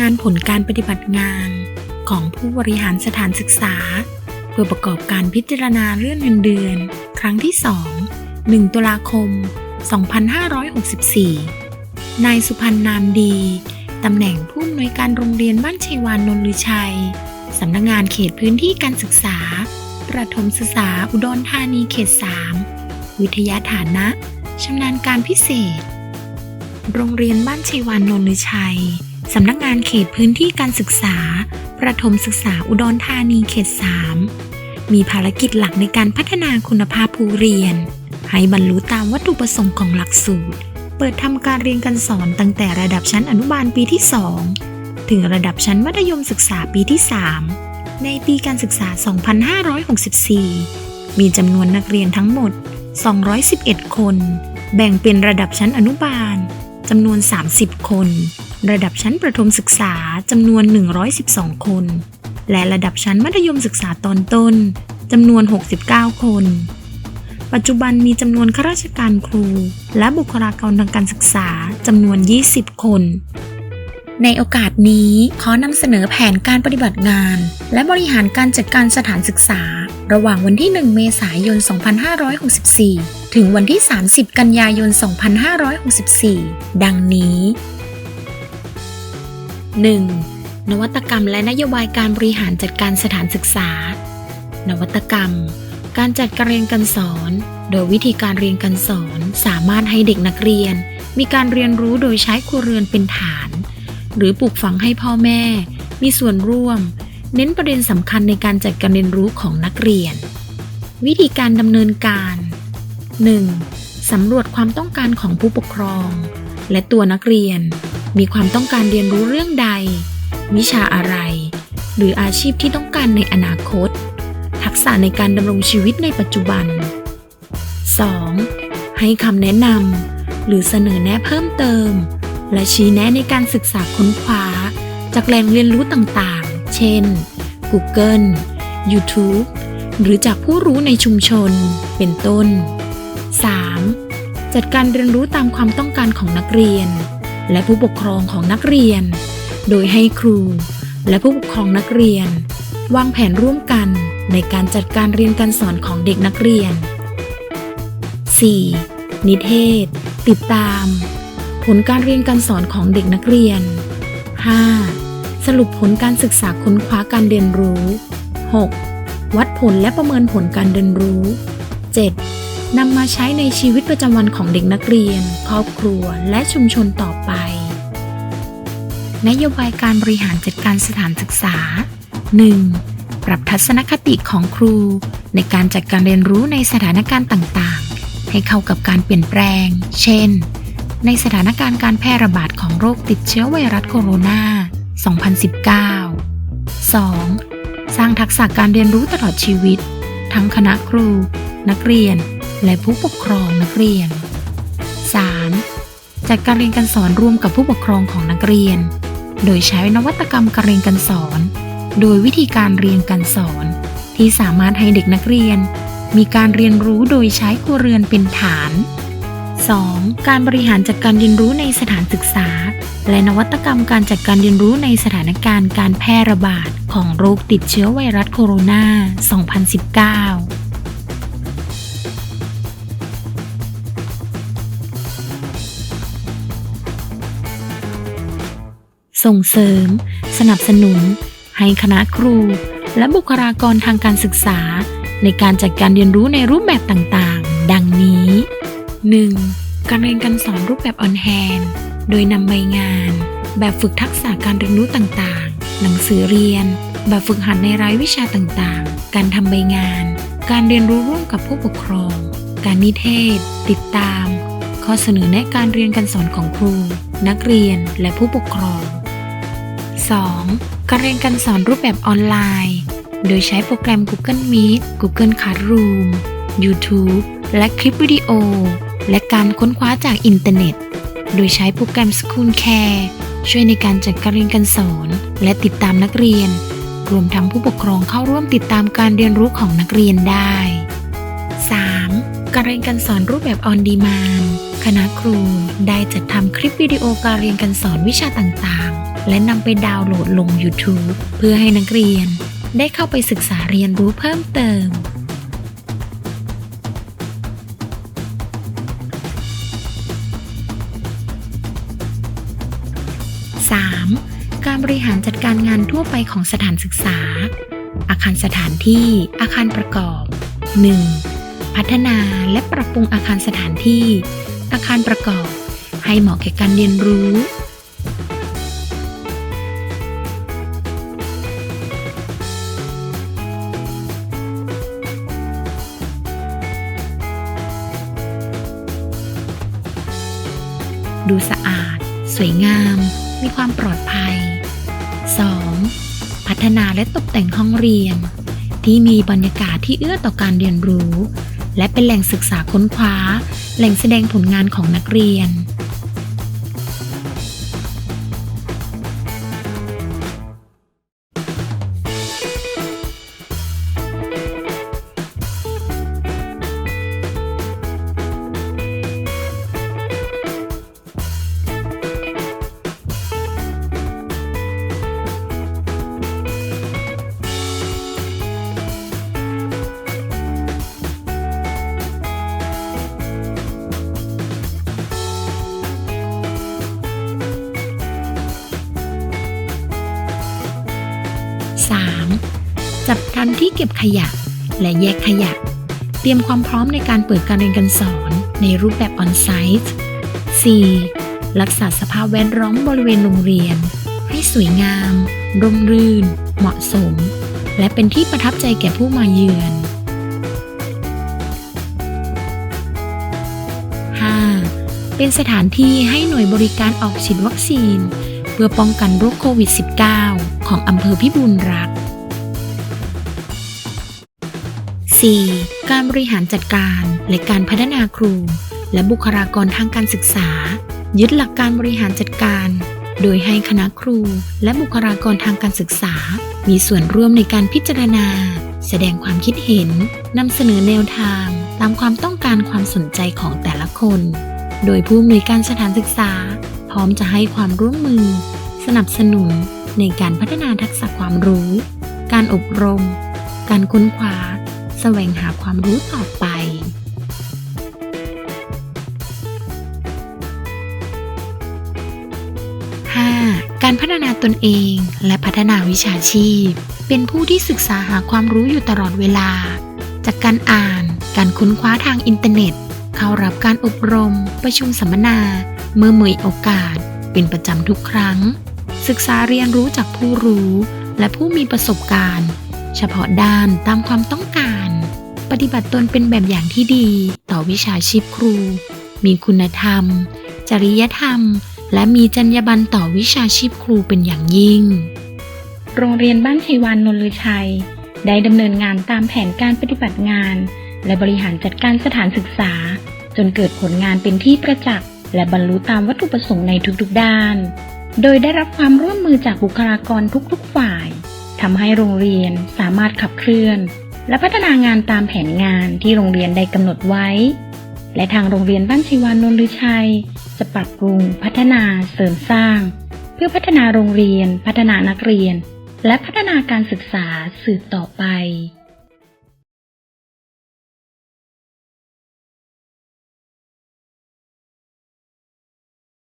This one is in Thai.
งานผลการปฏิบัติงาน ของผู้บริหารสถานศึกษา เพื่อประกอบการพิจารณาเลื่อนเงินเดือน ครั้งที่ 2 1 ตุลาคม 2564 นายสุพันธ์นามดี ตำแหน่งผู้อำนวยการโรงเรียนบ้านชัยวานนนลือชัย สำนักงงานเขตพื้นที่การศึกษา ประถมศึกษาอุดรธานีเขต 3 วิทยาฐานะ ชำนาญการพิเศษ โรงเรียนบ้านชัยวานนนลือชัย สำนักงานเขตพื้นที่การศึกษา ประถมศึกษาอุดรธานีเขต 3 มีภารกิจหลักในการพัฒนาคุณภาพผู้เรียน ให้บรรลุตามวัตถุประสงค์ของหลักสูตร เปิดทำการเรียนการสอนตั้งแต่ระดับชั้นอนุบาลปีที่ 2 ถึงระดับชั้นมัธยมศึกษาปีที่ 3 ในปีการศึกษา 2564 มีจำนวนนักเรียนทั้งหมด 211 คน แบ่งเป็นระดับชั้นอนุบาลจำนวน 30 คน ระดับชั้นประถมศึกษาจำนวน 112 คน และระดับชั้นมัธยมศึกษาตอนต้นจำนวน 69 คน ปัจจุบันมีจำนวนข้าราชการครู และบุคลากรทางการศึกษาจำนวน 20 คน ในโอกาสนี้ขอนำเสนอแผนการปฏิบัติงาน และบริหารการจัดการสถานศึกษา ระหว่างวันที่ 1 เมษายน 2564 ถึงวันที่ 30 กันยายน 2564 ดังนี้ 1. นวัตกรรมและนโยบายการบริหารจัดการสถานศึกษา นวัตกรรม การจัดการเรียนการสอน โดยวิธีการเรียนการสอนสามารถให้เด็กนักเรียน มีการเรียนรู้โดยใช้ครัวเรือนเป็นฐาน หรือปลูกฝังให้พ่อแม่ มีส่วนร่วม เน้นประเด็นสำคัญในการจัดการเรียนรู้ของนักเรียน วิธีการดำเนินการ 1. สำรวจความต้องการของผู้ปกครอง และตัวนักเรียน มีความต้องการเรียนรู้เรื่องใด วิชาอะไร หรืออาชีพที่ต้องการในอนาคต ทักษะในการดำรงชีวิตในปัจจุบัน 2. ให้คำแนะนำหรือเสนอแนะเพิ่มเติม และชี้แนะในการศึกษาค้นคว้า จากแหล่งเรียนรู้ต่างๆ เช่น Google YouTube หรือจากผู้รู้ในชุมชน เป็นต้น 3. จัดการเรียนรู้ตามความต้องการของนักเรียน และผู้ปกครองของนักเรียน โดยให้ครู และผู้ปกครองนักเรียน วางแผนร่วมกันในการจัดการเรียนการสอนของเด็กนักเรียน 4. นิเทศ ติดตาม ผลการเรียนการสอนของเด็กนักเรียน 5. สรุปผลการศึกษาค้นคว้าการเรียนรู้ 6. วัดผลและประเมินผลการเรียนรู้ 7. นำมาใช้ในชีวิตประจำวันของเด็กนักเรียน ครอบครัว และชุมชนต่อไป นโยบายการบริหารจัดการสถานศึกษา 1. ปรับทัศนคติของครู ในการจัดการเรียนรู้ในสถานการณ์ต่างๆ ให้เข้ากับการเปลี่ยนแปลง เช่น ในสถานการณ์การแพร่ระบาดของโรคติดเชื้อไวรัสโคโรนา 2019 2. สร้างทักษะการเรียนรู้ตลอดชีวิต ทั้งคณะครู นักเรียน และผู้ปกครองนักเรียน 3. จัดการเรียนการสอนร่วมกับผู้ปกครองของนักเรียน โดยใช้นวัตกรรมการเรียนการสอน โดยวิธีการเรียนการสอน ที่สามารถให้เด็กนักเรียน มีการเรียนรู้โดยใช้ครัวเรือนเป็นฐาน 2. การบริหารจัดการเรียนรู้ในสถานศึกษา และนวัตกรรมการจัดการเรียนรู้ในสถานการณ์การแพร่ระบาดของโรคติดเชื้อไวรัสโคโรนา 2019 ส่งเสริม สนับสนุน ให้คณะครู และบุคลากรทางการศึกษา ในการจัดการเรียนรู้ในรูปแบบต่างๆ ดังนี้ 1. การเรียนการสอนรูปแบบออนแฮนโดยนำใบงาน แบบฝึกทักษะการเรียนรู้ต่างๆ หนังสือเรียน แบบฝึกหัดในรายวิชาต่างๆ การทำใบงาน การเรียนรู้ร่วมกับผู้ปกครอง การนิเทศ ติดตาม ข้อเสนอแนะการเรียนการสอนของครู นักเรียนและผู้ปกครอง 2. การเรียนการสอนรูปแบบออนไลน์ โดยใช้โปรแกรม Google Meet Google Classroom YouTube และคลิปวิดีโอ และการค้นคว้าจากอินเทอร์เน็ต โดยใช้โปรแกรม School Care ช่วยในการจัดการเรียนการสอน และติดตามนักเรียน รวมทั้งผู้ปกครองเข้าร่วมติดตามการเรียนรู้ของนักเรียนได้ 3. การเรียนการสอนรูปแบบออนดีมานคณะครูได้จัดทำคลิปวิดีโอการเรียนการสอนวิชาต่างๆและนำไปดาวน์โหลดลง YouTube เพื่อให้นักเรียน ได้เข้าไปศึกษาเรียนรู้เพิ่มเติม 3. การบริหารจัดการงานทั่วไปของสถานศึกษา อาคารสถานที่ อาคารประกอบ 1. พัฒนาและปรับปรุงอาคารสถานที่ อาคารประกอบ ให้เหมาะแก่การเรียนรู้ ดูสะอาด สวยงาม มีความปลอดภัย 2. พัฒนาและตกแต่งห้องเรียน ที่มีบรรยากาศที่เอื้อต่อการเรียนรู้ และเป็นแหล่งศึกษาค้นคว้า แหล่งแสดงผลงานของนักเรียน 3. จัดการที่เก็บขยะ และแยกขยะ เตรียมความพร้อมในการเปิดการเรียนการสอนในรูปแบบออนไซต์ 4. รักษาสภาพแวดล้อมบริเวณโรงเรียน ให้สวยงาม ร่มรื่น เหมาะสม และเป็นที่ประทับใจแก่ผู้มาเยือน 5. เป็นสถานที่ให้หน่วยบริการออกฉีดวัคซีน เพื่อป้องกันโรคโควิด -19 ของอำเภอพิบูลรักษ์ 4. การบริหารจัดการและการพัฒนาครู และบุคลากรทางการศึกษา ยึดหลักการบริหารจัดการ โดยให้คณะครูและบุคลากรทางการศึกษา มีส่วนร่วมในการพิจารณา แสดงความคิดเห็นนำเสนอแนวทาง ตามความต้องการความสนใจของแต่ละคน โดยผู้อำนวยการสถานศึกษา พร้อมจะให้ความร่วมมือ สนับสนุนในการพัฒนาทักษะความรู้ การอบรม การค้นคว้า แสวงหาความรู้ต่อไป 5. การพัฒนาตนเองและพัฒนาวิชาชีพ เป็นผู้ที่ศึกษาหาความรู้อยู่ตลอดเวลา จากการอ่าน การค้นคว้าทางอินเทอร์เน็ต เข้ารับการอบรม ประชุมสัมมนา เมื่อมีโอกาส เป็นประจำทุกครั้ง ศึกษาเรียนรู้จากผู้รู้ และผู้มีประสบการณ์ เฉพาะด้านตามความต้องการ ปฏิบัติตนเป็นแบบอย่างที่ดี ต่อวิชาชีพครู มีคุณธรรม จริยธรรม และมีจรรยาบรรณต่อวิชาชีพครูเป็นอย่างยิ่ง โรงเรียนบ้านชัยวานนนลือชัย ได้ดำเนินงานตามแผนการปฏิบัติงาน และบริหารจัดการสถานศึกษา จนเกิดผลงานเป็นที่ประจักษ์และบรรลุตามวัตถุประสงค์ในทุกๆด้าน โดยได้รับความร่วมมือจากบุคลากรทุกๆฝ่ายทำให้โรงเรียนสามารถขับเคลื่อน และพัฒนางานตามแผนงานที่โรงเรียนได้กำหนดไว้ และทางโรงเรียนบ้านชีวานนนลือชัย จะปรับปรุงพัฒนาเสริมสร้าง เพื่อพัฒนาโรงเรียน พัฒนานักเรียน และพัฒนาการศึกษาสืบต่อไป